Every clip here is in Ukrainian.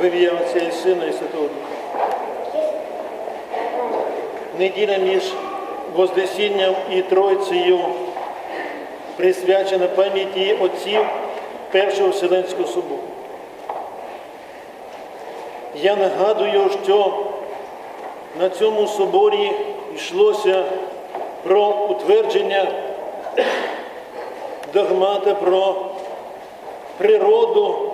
В ім'я і Сина і Святого Духа. Неділя між Вознесінням і Тройцею присвячена пам'яті отців Першого Вселенського собору. Я нагадую, що на цьому соборі йшлося про утвердження догмата про природу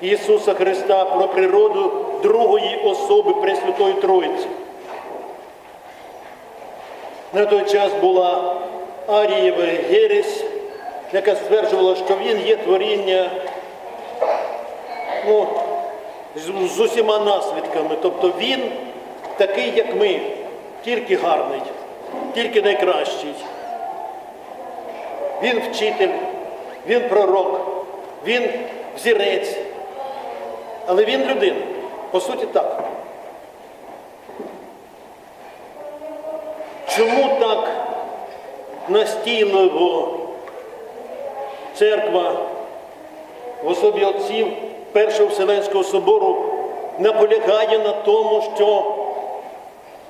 Ісуса Христа, про природу другої особи Пресвятої Троїці. На той час була Арієва Єресь, яка стверджувала, що він є творіння ну, з усіма наслідками. Тобто він такий, як ми, тільки гарний, тільки найкращий. Він вчитель, він пророк, він взірець. Але він людина. По суті, так. Чому так настійливо церква в особі отців Першого Вселенського собору наполягає на тому, що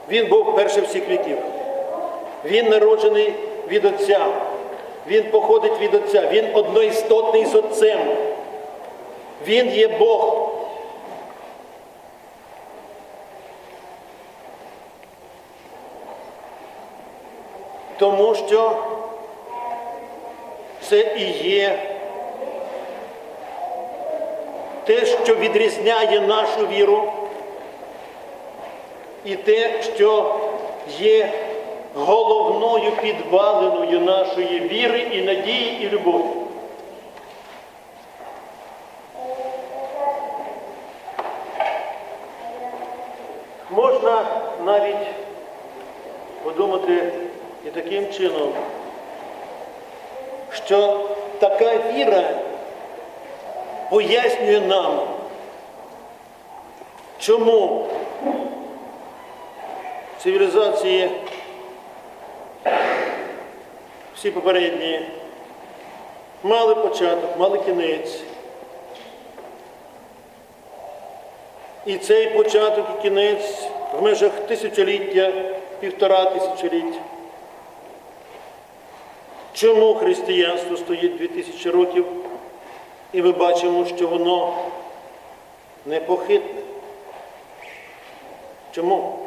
він був перший всіх віків. Він народжений від Отця, він походить від Отця, він одноістотний з Отцем. Він є Бог. Тому що це і є те, що відрізняє нашу віру, і те, що є головною підвалиною нашої віри і надії, і любові. Можна навіть подумати і таким чином, що така віра пояснює нам, чому цивілізації всі попередні мали початок, мали кінець. І цей початок і кінець в межах тисячоліття, півтора тисячоліття. Чому християнство стоїть 2000 років, і ми бачимо, що воно непохитне? Чому?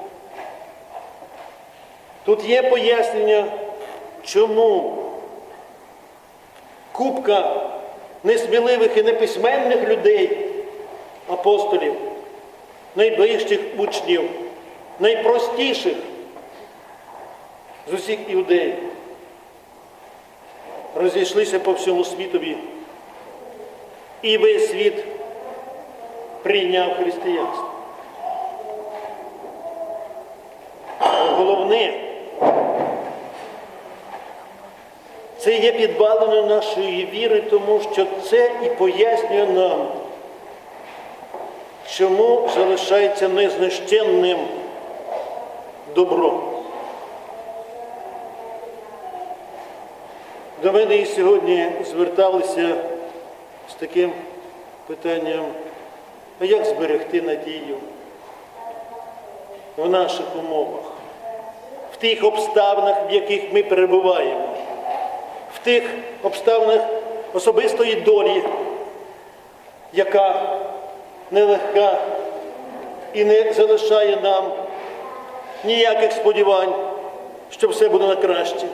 Тут є пояснення, чому купка несміливих і неписьменних людей, апостолів, найближчих учнів, найпростіших з усіх іудеїв, розійшлися по всьому світові, і весь світ прийняв християнство. Головне, це є підбаленою нашої віри, тому що це і пояснює нам, чому залишається незнищенним добро. До мене і сьогодні зверталися з таким питанням, а як зберегти надію в наших умовах, в тих обставинах, в яких ми перебуваємо, в тих обставинах особистої долі, яка нелегка і не залишає нам ніяких сподівань, що все буде на краще.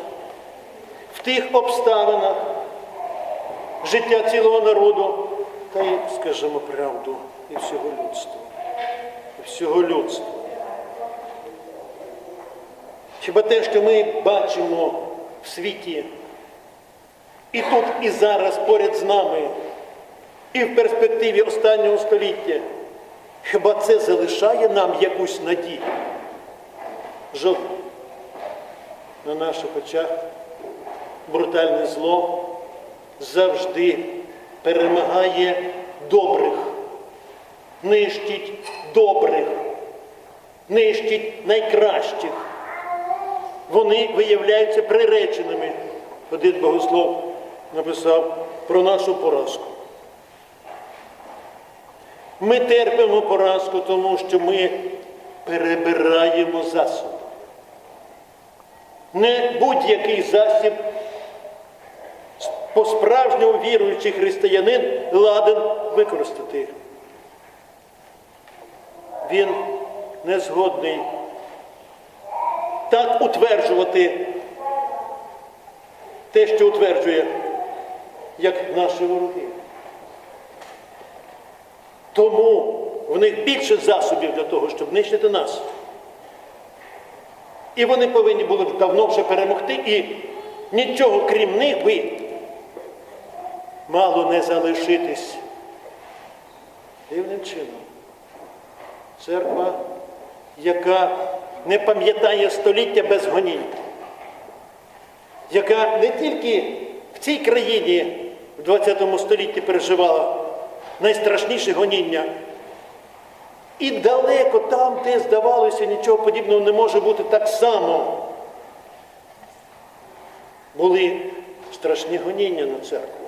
В тих обставинах життя цілого народу, та й скажімо правду, і всього людства. І всього людства. Хіба те, що ми бачимо в світі, і тут, і зараз поряд з нами, і в перспективі останнього століття, хіба це залишає нам якусь надію? Жодна. На наших очах брутальне зло завжди перемагає добрих, нищить добрих, нищить найкращих, вони виявляються приреченими. Один богослов написав про нашу поразку. Ми терпимо поразку, тому що ми перебираємо засоби. Не будь-який засіб по-справжньому віруючий християнин ладен використати. Він не згодний так утверджувати те, що утверджує, як наші вороги. Тому в них більше засобів для того, щоб нищити нас. І вони повинні були давно вже перемогти, і нічого крім них би мало не залишитись. Дивним чином. Церква, яка не пам'ятає століття без гонінь, яка не тільки в цій країні в ХХ столітті переживала найстрашніші гоніння, і далеко там, де здавалося, нічого подібного не може бути так само. Були страшні гоніння на церкву.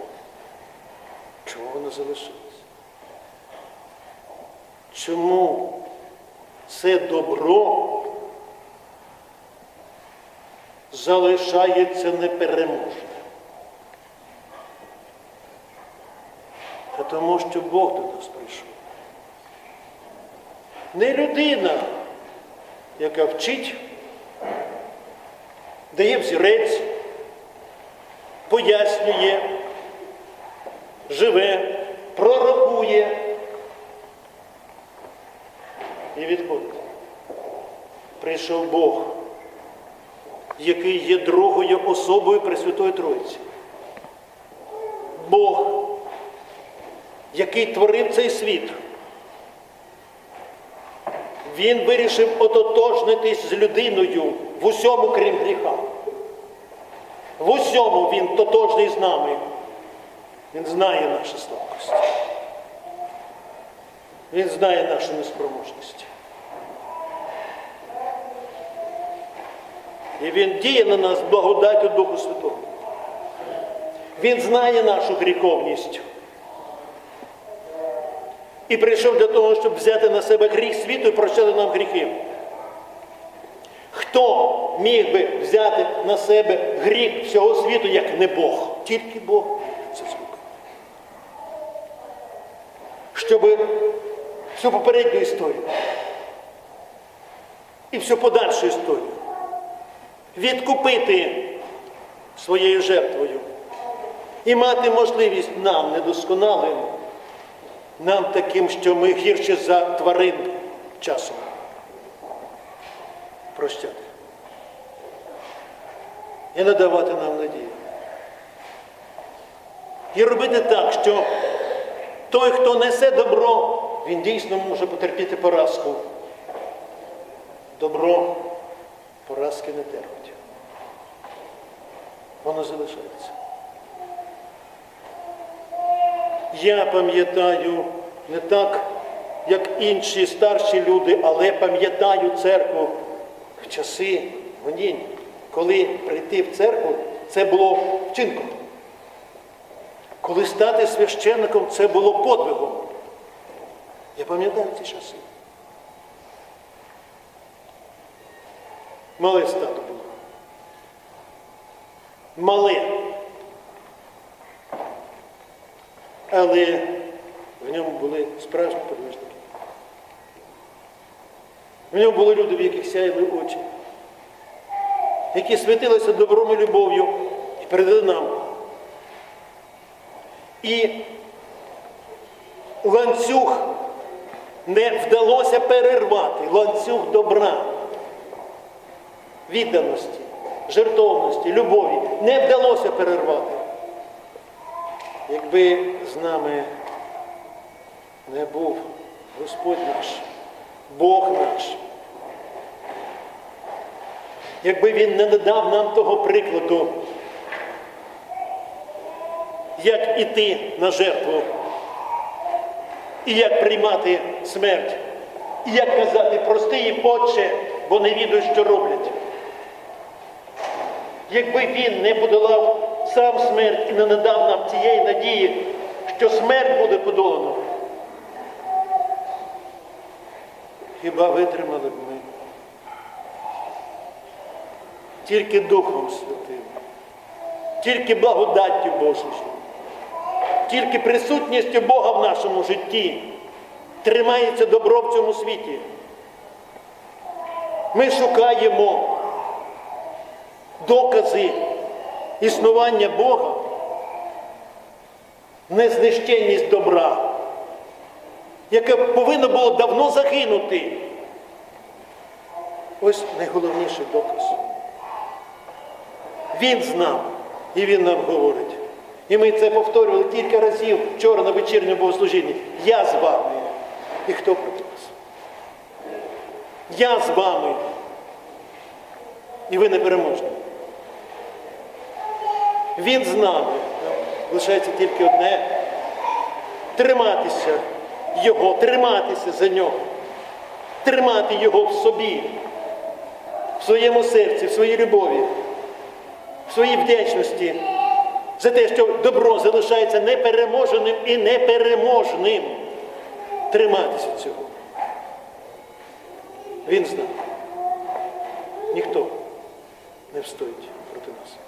Чому воно залишилось? Чому це добро залишається непереможним? Тому що Бог до нас прийшов. Не людина, яка вчить, дає взірець, пояснює, живе, пророкує і відходить. Прийшов Бог, який є другою особою Пресвятої Троїці. Бог, який творив цей світ. Він вирішив ототожнитись з людиною в усьому, крім гріха. В усьому він тотожний з нами. Він знає наші слабкості. Він знає нашу неспроможність. І він діє на нас благодаттю Духу Святого. Він знає нашу гріховність. І прийшов для того, щоб взяти на себе гріх світу і прощати нам гріхи. Хто міг би взяти на себе гріх всього світу, як не Бог? Тільки Бог це зробив. Щоб всю попередню історію і всю подальшу історію відкупити своєю жертвою і мати можливість нам недосконалим, нам таким, що ми гірше за тварин часом. Прощати. І надавати нам надію. І робити так, що той, хто несе добро, він дійсно може потерпіти поразку. Добро поразки не терпить. Воно залишається. Я пам'ятаю не так, як інші старші люди, але пам'ятаю церкву в часи гонінь, коли прийти в церкву це було вчинком. Коли стати священником це було подвигом. Я пам'ятаю ці часи. Мале стадо було. Мале. Але в ньому були справжні подвижники. В ньому були люди, в яких сяяли очі, які святилися добром і любов'ю і передали нам. І ланцюг не вдалося перервати, ланцюг добра, відданості, жертовності, любові не вдалося перервати. Якби з нами не був Господь наш, Бог наш, якби Він не надав нам того прикладу, як іти на жертву, і як приймати смерть, і як казати, прости їм, Отче, бо не відають, що роблять. якби він не подолав сам смерть і не надав нам цієї надії, що смерть буде подолана. Хіба витримали б ми? Тільки Духом Святим, тільки благодаттю Божою, тільки присутністю Бога в нашому житті тримається добро в цьому світі. Ми шукаємо докази існування Бога, незнищенність добра, яке повинно було давно загинути. Ось найголовніший доказ. Він знав, і він нам говорить. І ми це повторювали кілька разів вчора на вечірньому богослужінні. Я з вами. І хто проти нас? Я з вами. І ви не переможні. Він з нами. Лишається тільки одне триматися Його, триматися за нього, тримати Його в собі, в своєму серці, в своїй любові, в своїй вдячності за те, що добро залишається непереможеним і непереможним. Триматися цього. Він знав. Ніхто не встоїть проти нас.